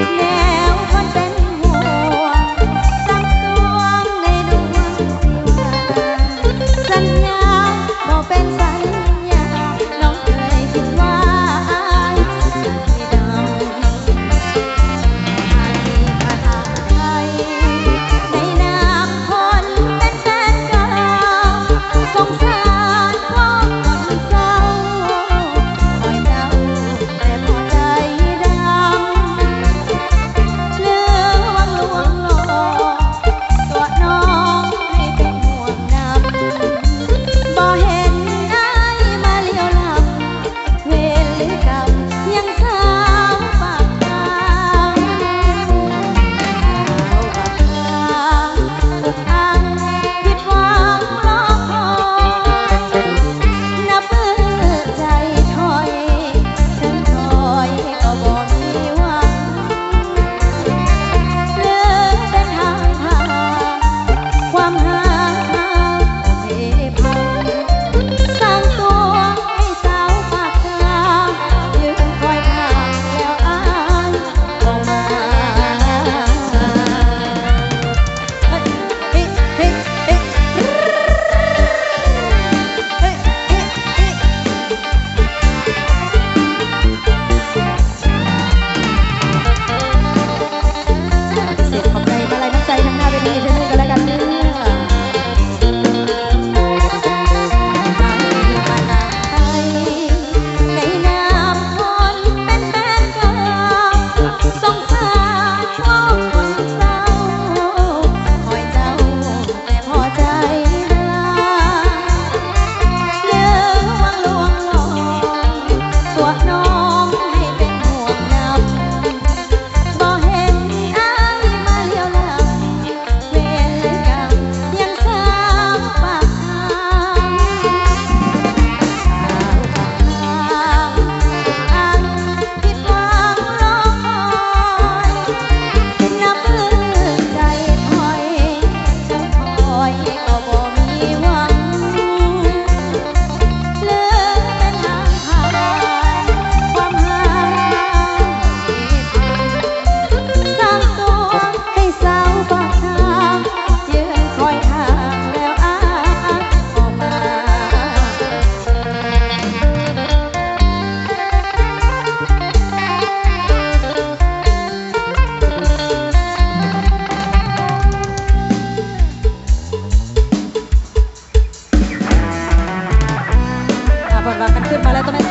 है va bajar de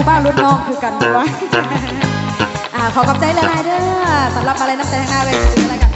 ผู้บ้านรุ่นน้องคือกันด้วยขอขอบใจหลายๆเด้อสำหรับอะไรน้ำใจทางหน้าเวทีอะไรกัน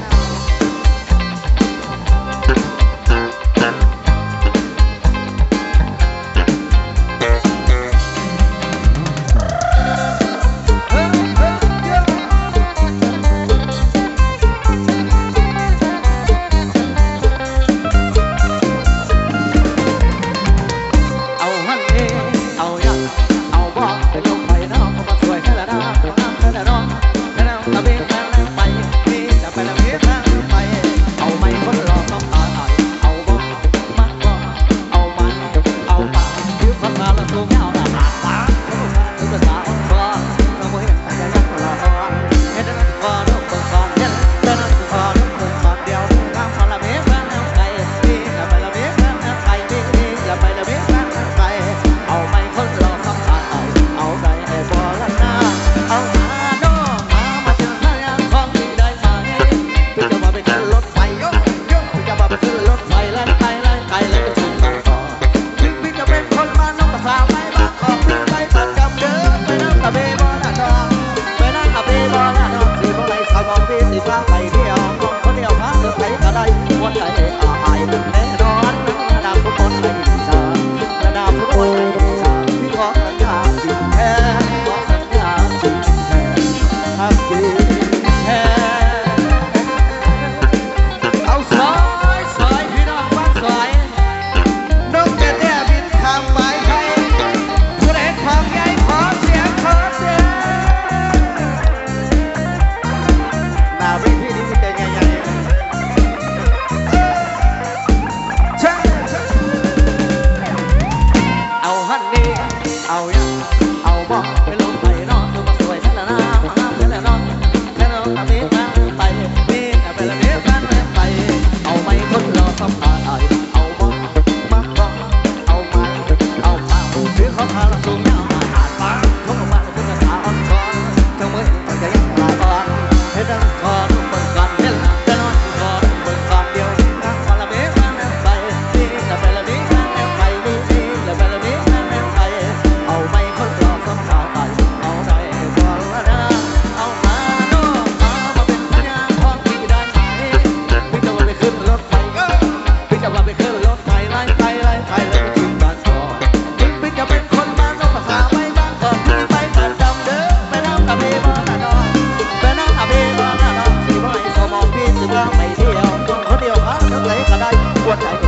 what I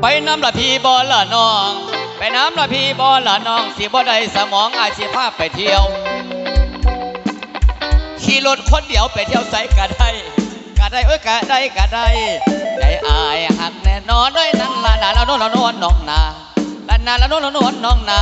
ไปน้ำละพีบอลละน้อง ไปน้ำละพีบอลละน้อง สีบ่ได้สมองอาชีพภาพไปเที่ยว ขี่รถคนเดียวไปเที่ยวใส่กะได้กะได้เอ้ยกะได้กะได้ได้อายหักแน่นอนด้วยนั่นละนาละนนละนนน้องนาละนาละนนละนนน้องนา